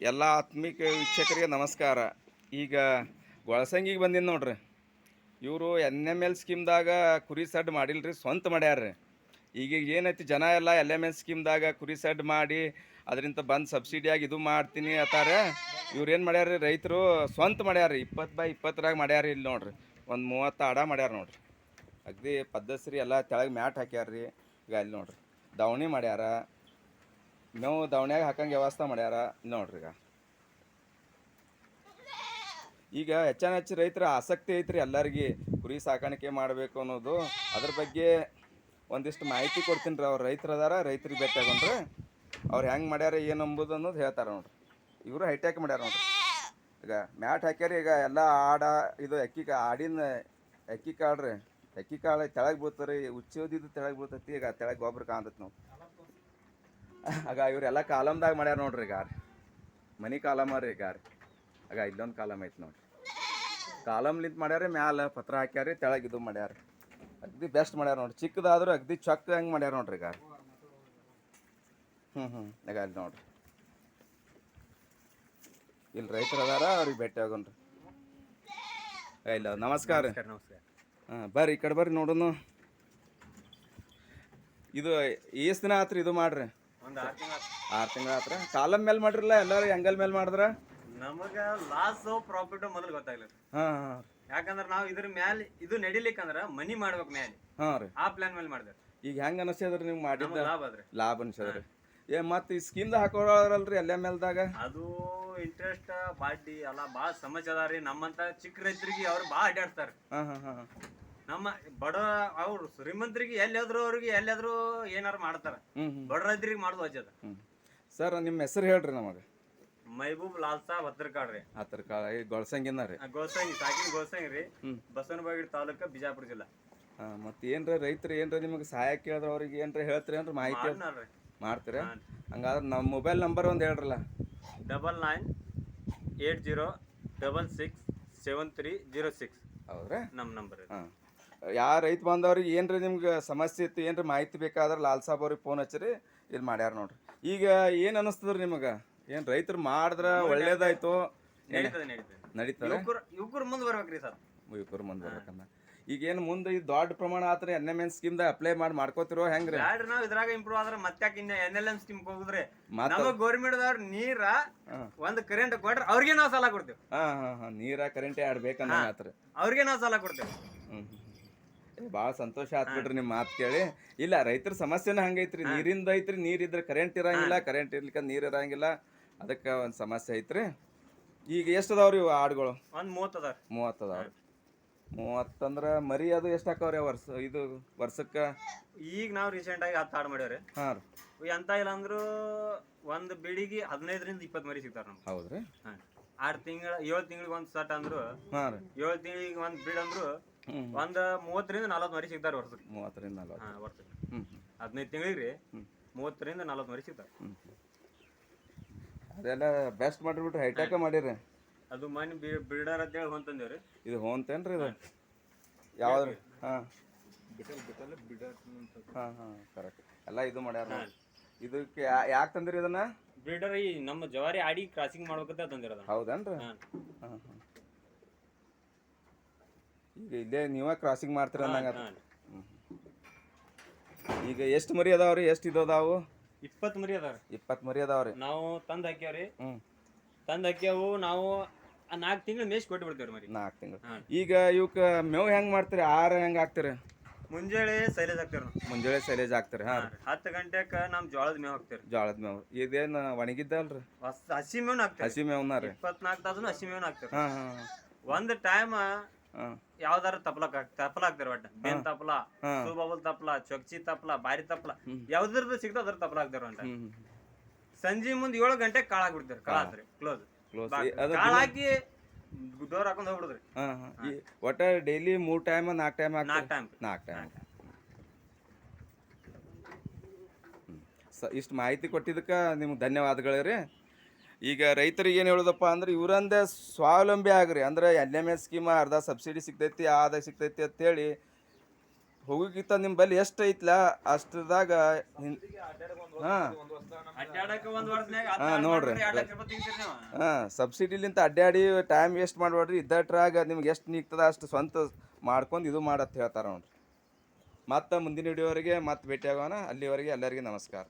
ಎಲ್ಲ ಆತ್ಮಿಕ ವೀಕ್ಷಕರಿಗೆ ನಮಸ್ಕಾರ. ಈಗ ಗೊಳಸಂಗಿಗೆ ಬಂದಿನಿ ನೋಡ್ರಿ. ಇವರು ಎನ್ ಎಂ ಎಲ್ ಸ್ಕೀಮ್ದಾಗ ಕುರಿ ಸಡ್ ಮಾಡಿಲ್ರಿ, ಸ್ವಂತ ಮಾಡ್ಯಾರ್ರಿ. ಈಗ ಏನೈತಿ ಜನ ಎಲ್ಲ ಎಲ್ ಎಂ ಎಲ್ ಸ್ಕೀಮ್ದಾಗ ಕುರಿ ಸಡ್ ಮಾಡಿ, ಅದರಿಂದ ಬಂದು ಸಬ್ಸಿಡಿಯಾಗಿ ಇದು ಮಾಡ್ತೀನಿ ಅತ್ತಾರ ಇವ್ರು ಏನು ಮಾಡ್ಯಾರ ರೈತರು ಸ್ವಂತ ಮಾಡ್ಯಾರ ಇಪ್ಪತ್ತು ಬೈ ಇಪ್ಪತ್ತರಾಗ ಮಾಡ್ಯಾರ ಇಲ್ಲಿ ನೋಡ್ರಿ. ಒಂದು ಮೂವತ್ತು ಅಡ ಮಾಡ್ಯಾರ ನೋಡ್ರಿ. ಅಗದಿ ಪದ್ಧತಿ ಎಲ್ಲ ತೆಳಗೆ ಮ್ಯಾಟ್ ಹಾಕ್ಯಾರ್ರಿ. ಈಗ ಅಲ್ಲಿ ನೋಡ್ರಿ. ದವಣಿ ಮಾಡ್ಯಾರ. ಮೇವು ದವಣ್ಯಾಗ ಹಾಕಂಗೆ ವ್ಯವಸ್ಥೆ ಮಾಡ್ಯಾರ. ನೋಡ್ರಿ ಈಗ. ಈಗ ಹೆಚ್ಚಾನ ಹೆಚ್ಚು ರೈತರ ಆಸಕ್ತಿ ಐತ್ರಿ ಎಲ್ಲರಿಗೆ. ಕುರಿ ಸಾಕಾಣಿಕೆ ಮಾಡಬೇಕು ಅನ್ನೋದು. ಅದ್ರ ಬಗ್ಗೆ ಒಂದಿಷ್ಟು ಮಾಹಿತಿ ಕೊಡ್ತೀನಿ ರೀ ಅವ್ರು ರೈತರು ಅದಾರ, ರೈತರಿಗೆ ಭೇಟಿ ಆಗೋಣ್ರಿ. ಅವ್ರು ಹೆಂಗೆ ಮಾಡ್ಯಾರ, ಏನು ಅಂಬುದು ಅನ್ನೋದು ಹೇಳ್ತಾರೆ ನೋಡ್ರಿ. ಇವರು ಹೈಟ್ಯಾಕ್ ಮಾಡ್ಯಾರ ನೋಡ್ರಿ. ಈಗ ಮ್ಯಾಟ್ ಹಾಕ್ಯಾರ ಈಗ ಎಲ್ಲ ಆಡ, ಇದು ಅಕ್ಕಿ ಕಾ, ಆಡಿನ ಅಕ್ಕಿ ಕಾಳು ರೀ ಅಕ್ಕಿ ಕಾಳು ತೆಳಗೆ ಬೀಳ್ತಾರೆ ಉಚ್ಚೋದಿದ್ದು ತೆಳಗೆ ಬೀಳ್ತೈತಿ ಈಗ ತೆಳಗೆ ಗೊಬ್ಬರ ಕಾಣ್ತೈತಿ ನಾವು ಆಗ ಇವರೆಲ್ಲ ಕಾಲಮ್ದಾಗ ಮಾಡ್ಯಾರ ನೋಡ್ರಿ ಈಗ ಮನಿ ಕಾಲಮ್ ರೀ ಈಗ ಆಗ ಇಲ್ಲೊಂದು ಕಾಲಮ್ ಐತೆ ನೋಡ್ರಿ. ಕಾಲಮ್ಲಿಂತ ಮಾಡ್ಯಾರ ಮ್ಯಾಲ ಪತ್ರ ಹಾಕ್ಯಾರಿ ತೆಳಗೆ ಇದು ಮಾಡ್ಯಾರ. ಅಗ್ದಿ ಬೆಸ್ಟ್ ಮಾಡ್ಯಾರ ನೋಡ್ರಿ. ಚಿಕ್ಕದಾದ್ರೂ ಅಗ್ದಿ ಚೊಕ್ಕ ಹೆಂಗೆ ಮಾಡ್ಯಾರ ನೋಡ್ರಿ ಈಗ ಹ್ಞೂ ಹ್ಞೂ ಈಗ ಅಲ್ಲಿ ನೋಡ್ರಿ. ಇಲ್ಲಿ ರೈತರು ಅದಾರ ಅವ್ರಿಗೆ ಭೇಟಿ ಆಗೋಣ್ರಿ ಇಲ್ಲ ನಮಸ್ಕಾರ ನಮಸ್ಕಾರ ಹಾಂ ಬರ್ರಿ ಈ ಕಡೆ ಬರ್ರಿ ನೋಡೋನು. ಇದು ಎಷ್ಟು ದಿನ ಆತ್ರಿ ಇದು ಮಾಡ್ರಿ. ಆರು ತಿಂಗಳ ಆತ್ರ? ಕಾಲಮ್ ಮೇಲೆ ಮಾಡ್ರಲ್ಲ ಎಲ್ಲರೂ ಎಂಗಲ್ ಮೇಲೆ ಮಾಡಿದ್ರ? ನಮಗ ಲಾಸ್ ಪ್ರಾಫಿಟ್ ಮೊದಲು ಗೊತ್ತಾಗ್ಲಿಲ್ಲ. ಹಾಂ ಹಾಂ. ಯಾಕಂದ್ರ ನಾವು ಇದ್ರ ಮ್ಯಾಲ ಇದು ನಡಿಲಿಕ್ಕಂದ್ರ ಮನಿ ಮಾಡ್ಬೇಕು ಮ್ಯಾಲೆ. ಹಾ ರೀ. ಆ ಪ್ಲಾನ್ ಮೇಲೆ ಮಾಡಿದ್ರೆ ಈಗ ಹೆಂಗ್ ಅನಿಸ್ತದ್ರಿ ನೀವು ಮಾಡಿದ್ದ? ಲಾಭ ಅದ್ರಿ ಲಾಭ ಅನ್ಸದ್ರಿ ಏ ಮತ್ತೆ ಈ ಸ್ಕೀಮ್ ಹಾಕೋರಲ್ರಿ ಎಲ್ಲ ಮೇಲ್ದಾಗ? ಅದು ಇಂಟ್ರೆಸ್ಟ್ ಬಾಡ್ಡಿ ಎಲ್ಲ ಬಾಳ ಸಮಸ್ಯೆ ಅದಾರಿ. ನಮ್ಮಂತ ಚಿಕ್ಕ ರೈತರಿಗೆ ಅವ್ರು ಬಾಳ ಅಡ್ಡಾಡ್ತಾರ ಹಾ ಹಾ ಹಾಂ. ನಮ್ಮ ಬಡ ಅವ್ರು ಶ್ರೀಮಂತರಿಗೆ ಎಲ್ಲಿಯಾದ್ರು ಅವ್ರಿಗೆ ಎಲ್ಲಾದ್ರೂ ಏನಾರ ಮಾಡ್ತಾರ. ಬಡ ರೈತರಿಗೆ ಮಾಡೋದು ವಜ್ಜದ ಹ್ಞೂ ಸರ್ ನಿಮ್ಮ ಹೆಸರು ಹೇಳ್ರಿ ನಮಗೆ. ಮೈಬೂಬ್ ಲಾಲ್ ಸಾಬ್ ಹತ್ರಕಾಡ್ ರೀ. ಹತ್ರಕಾಳ ಗೊಳಸಂಗಿನ ರೀ. ಗೋಸಂಗಿ ಸಾಕಿನ ಗೋಸಂಗಿ ರೀ. ಬಸವನಬಾಗಿಡ್ ಬಸವನಬಾಗಿ ತಾಲೂಕ ಬಿಜಾಪುರ ಜಿಲ್ಲಾ. ಮತ್ತೆ ಏನ್ರ ರೈತರು ಏನ್ರ ನಿಮಗೆ ಸಹಾಯ ಕೇಳಿದ್ರೆ ಅವ್ರಿಗೆ ಏನ್ರ ಹೇಳ್ತೀರಿ ಏನ್ರ ಮಾಹಿತಿ ಮಾಡ್ತೀರಾ. ಹಂಗಾದ್ರೆ ನಮ್ಮ ಮೊಬೈಲ್ ನಂಬರ್ ಒಂದು ಹೇಳ್ರಲ್ಲ. Double nine eight zero double six seven three zero six. ಹೌದ್ರಾ? ನಮ್ಮ ನಂಬರ್ ಹಾಂ. ಯಾವ ರೈತ ಬಾಂಧವ್ರಿಗೆ ಏನ್ರಿ ನಿಮ್ಗೆ ಸಮಸ್ಯೆ ಇತ್ತು ಏನ್ರಿ ಮಾಹಿತಿ ಬೇಕಾದ್ರೆ ಲಾಲ್ ಸಾಬ್ ಅವ್ರಿಗೆ ಫೋನ್ ಹಚ್ಚಿರಿ ಇಲ್ಲಿ ಮಾಡ್ಯಾರ ನೋಡ್ರಿ. ಈಗ ಏನು ಅನಿಸ್ತದ್ರಿ ನಿಮಗೆ? ಏನು ರೈತರು ಮಾಡಿದ್ರೆ ಒಳ್ಳೇದಾಯ್ತು? ನಡೀತದೆ ಯುವಕರು ಮುಂದೆ ಬರ್ಬೇಕ್ರಿ ಸರ್. ಯುವಕರು ಮಂದಿ ಬರ್ಬೇಕನ್ನ ಈಗ ಏನು ಮುಂದೆ ಈ ದೊಡ್ಡ ಪ್ರಮಾಣ ಆತ್ರಿ N M N scheme apply ಮಾಡಿ ಮಾಡ್ಕೋತಿರೋ ಹೆಂಗ್ರಿ? ಬ್ಯಾಡ್ರಿ ನಾವ್ ಇದ್ರಾಗ ಇಂಪ್ರೂವ್ ಆದ್ರೆ ಮತ್ತೆ ಇನ್ನ ಎನ್ ಎಲ್ ಎಂ ಸ್ಕೀಮ್ ಹೋಗುದ್ರಿ? ನಮಗ್ ಗೌರ್ಮೆಂಟ್ ದವ್ರ ನೀರ ಒಂದ್ ಕರೆಂಟ್ ಕೊಟ್ರೆ ಅವ್ರಿಗೆ ನಾವ್ ಸಾಲ ಕೊಡ್ತೇವೆ. ಹಾ ಹಾ ಹಾ ನೀರ ಕರೆಂಟ್ ಆಡ್ಬೇಕನ್ನ ಆತ್ರಿ ಅವ್ರಿಗೆ ನಾವ್ ಸಾಲ ಕೊಡ್ತೇವೆ. ಹ್ಞೂ ಭಾಳ ಸಂತೋಷ ಆತ್ ಬಿಡ್ರಿ ನಿಮ್ಮ ಮಾತು ಕೇಳಿ. ಇಲ್ಲ ರೈತರ ಸಮಸ್ಯೆನ ಹಂಗೈತ್ರಿ. ನೀರಿಂದ ಐತ್ರಿ ನೀರಿದ್ರೆ ಕರೆಂಟ್ ಇರಂಗಿಲ್ಲ ಕರೆಂಟ್ ಇರ್ಲಿಕ್ಕ ನೀರು ಇರಂಗಿಲ್ಲ. ಅದಕ್ಕೆ ಒಂದು ಸಮಸ್ಯೆ ಐತ್ರಿ. ಈಗ ಎಷ್ಟು ಅದಾವ್ರಿ ಇವು ಆಡುಗಳು? ಒಂದ್ ಮೂವತ್ ಅದಾರ ಮೂವತ್ತು ಅದಾವ್ರಿ ಮೂವತ್ತಂದ್ರೆ ಮರಿ ಅದು ಎಷ್ಟು ಹಾಕವ್ರಿ ವರ್ಷ ಇದು ವರ್ಷಕ್ಕೆ? ಈಗ ನಾವ್ ರೀಸೆಂಟ್ ಆಗಿ ಹತ್ತು ಹಾಡು ಮಾಡ್ಯಾವ್ರಿ. ಹಾಂ ರೀ. ಎಂತ ಇಲ್ಲ ಅಂದ್ರು ಒಂದ್ ಬೆಳಿಗ್ಗೆ ಹದಿನೈದರಿಂದ ಇಪ್ಪತ್ ಮರಿ ಸಿಗ್ತಾರ ನಮ್ಗೆ. ಹೌದ್ರಿ. ಆರ್ ತಿಂಗಳ ಏಳು ತಿಂಗಳಿಗೆ ಒಂದ್ ಸಟ್ ಅಂದ್ರು ಹಾಂ ರೀ. ಏಳು ತಿಂಗಳಿಗೆ ಒಂದ್ ಬಿಡ್ ಅಂದ್ರು ಒಂದ್ ಮೂವತ್ತರಿಂದ ನಲವತ್ತು ಮರಿ ಸಿಗ್ತಾರ ವರ್ಷಕ್ಕೆ. ಮೂವತ್ತರಿಂದ ನಲ್ವತ್ತು. ಹಾ ವರ್ಷಕ್ಕೆ. ಹ್ಞೂ ಹದಿನೈದು ತಿಂಗಳಿಗೆ ರೀ. ಮೂವತ್ತರಿಂದ ನಲವತ್ತು ಮರಿ ಸಿಗ್ತಾರ. ಅದೆಲ್ಲ ಬೆಸ್ಟ್ ಮಾಡಿರ್ಬಿಟ್ರಿ ಹೈಟ್ಯಾಕ ಮಾಡಿರಿ. ಅದು ಮನೆ ಬಿಲ್ಡರ್ ಅಂತೇಳಿ ಹೊಂತಂದೇವ್ರಿ ಇದು ಹೋಂತೇನ್ರಿ ಇದು? ಯಾವ್ದು ಹಾಂ. ಹಾಂ ಹಾಂ. ಕರೆಕ್ಟ್ ಎಲ್ಲ ಇದು ಮಾಡ್ಯಾರ ನೋಡಿ. ಇದಕ್ಕೆ ಯಾಕೆ ತಂದ್ರಿ ಇದನ್ನ? ಬಿಲ್ಡರ್ ಈ ನಮ್ಮ ಜವಾರಿ ಆಡಿ ಕ್ರಾಸಿಂಗ್ ಮಾಡ್ಬೇಕಂತ ತಂದಿರೋದ. ಹೌದೇನ್ರಿ? ಹಾಂ. ಹಾಂ ಹಾಂ. ಈಗ ಇಲ್ಲೇ ನೀವ ಕ್ರಾಸಿಂಗ್ ಮಾಡ್ತೀರ ಅಂದಂಗ. ಈಗ ಎಷ್ಟು ಮರಿ ಅದಾವ್ರಿ? ಎಷ್ಟು ಇದು ಅದಾವು? ಇಪ್ಪತ್ತು ಮರಿ ಅದಾವ್ರಿ ಇಪ್ಪತ್ತು ಮರಿ ಅದಾವ್ರಿ. ನಾವು ತಂದ್ ಹಾಕ್ಯಾವ್ರಿ ಹ್ಞೂ ತಂದ್ ಹಾಕ್ಯಾವು ನಾವು ನಾಲ್ಕು ತಿಂಗಳು ಮೇಸ್ ಕೊಟ್ಟು ಬಿಡ್ತೇವ್ರಿ ಮರಿ. ನಾಲ್ಕು ತಿಂಗಳು. ಈಗ ಇವಕ್ಕೆ ಮೇವು ಹೆಂಗ್ ಮಾಡ್ತೀರಿ? ಆಹಾರ ಹೆಂಗ್ ಹಾಕ್ತೀರಿ? ಮುಂಜಾನೆ ಸೈಲೇಜ್ ಹಾಕ್ತಾರ ಮುಂಜಾನೆ ಸೈಲೇಜ್ ಹಾಕ್ತಾರ ಹಾಂ. ಹತ್ತು ಗಂಟೆಕ ನಮ್ ಜೋಳದ ಮೇವ್ ಹಾಕ್ತಾರ ಜೋಳದ ಮೇವು. ಇದೇನು ಒಣಗಿದ್ದಲ್ರಿ ಹೊಸ ಹಸಿ ಮೇವ್ ಹಾಕ್ತಾರ ಹಸಿ ಮೇವ್ನ ರೀ. ಇಪ್ಪತ್ನಾಲ್ಕು ತಾಸನು ಹಸಿ ಮೇವ್ ಹಾಕ್ತಾರ ಹಾಂ ಹಾ ಒಂದ್ ಟೈಮ್ ಯಾವ್ದಾರ ತಪ್ಲಕ್ ತಪ್ಲ ಹಾಕ್ತಾರ ಒಟ್ಟ. ಬೇನ್ ತಪ್ಲ. ಸುಬಾಬಲ್ ತಪ್ಲ ಚೊಕ್ಚಿ ತಪ್ಲ ಬಾರಿ ತಪ್ಲ ಯಾವ್ದ್ರದ್ದು ಸಿಗ್ತದ ಅದ್ರ ತಪ್ಲ ಹಾಕ್ತಾರ ಅಂತ ಸಂಜೆ ಮುಂದ್ ಏಳು ಗಂಟೆ ಕಾಳ ಹಾಕ್ಬಿಡ್ತಾರ ಕಾಳ ಹಾಕ್ರಿ ಕ್ಲೋಸ್ ಕಾಳ ಹಾಕಿ ಡೋರ್ ಹಾಕೊಂಡ್ ಹೋಗ್ಬಿಡುದ್ರಿ. ಒಟ್ಟ ಡೈಲಿ ಮೂರ್ ಟೈಮ್ ನಾಲ್ಕ ಟೈಮ್ ನಾಲ್ಕು ಟೈಮ್. ನಾಲ್ಕು ಟೈಮ್. ಸ ಇಷ್ಟು ಮಾಹಿತಿ ಕೊಟ್ಟಿದ್ದಕ್ಕೆ ನಿಮ್ಗೆ ಧನ್ಯವಾದಗಳು ರೀ. ಈಗ ರೈತರಿಗೆ ಏನು ಹೇಳೋದಪ್ಪ ಅಂದ್ರೆ ಇವರಂದೇ ಸ್ವಾವಲಂಬಿ ಆಗ್ರಿ. ಅಂದ್ರೆ ಎನ್ ಎಂ ಎಸ್ ಸ್ಕೀಮ ಅರ್ಧ ಸಬ್ಸಿಡಿ ಸಿಗ್ತೈತಿ ಆದಾಯ ಸಿಗ್ತೈತಿ ಅಂತೇಳಿ ಹೋಗೋಕ್ಕಿಂತ ನಿಮ್ಮ ಬಲ್ಲಿ ಎಷ್ಟು ಐತ್ಲ? ಅಷ್ಟದಾಗ ಹಾಂ. ನೋಡ್ರಿ. ಹಾಂ ಸಬ್ಸಿಡಿಲಿಂತ ಅಡ್ಡಾಡಿ ಟೈಮ್ ವೇಸ್ಟ್ ಮಾಡಬೇಡ್ರಿ. ಇದ್ದಟ್ರಾಗ ನಿಮ್ಗೆ ಎಷ್ಟು ನೀಗ್ತದ ಅಷ್ಟು ಸ್ವಂತ ಮಾಡ್ಕೊಂಡು ಇದು ಮಾಡತ್ತ ಹೇಳ್ತಾರೆ ನೋಡ್ರಿ. ಮತ್ತೆ ಮುಂದಿನ ಹಿಡಿಯೋರಿಗೆ ಮತ್ತೆ ಭೇಟಿ ಆಗೋಣ ಅಲ್ಲಿವರೆಗೆ ಎಲ್ಲರಿಗೆ ನಮಸ್ಕಾರ.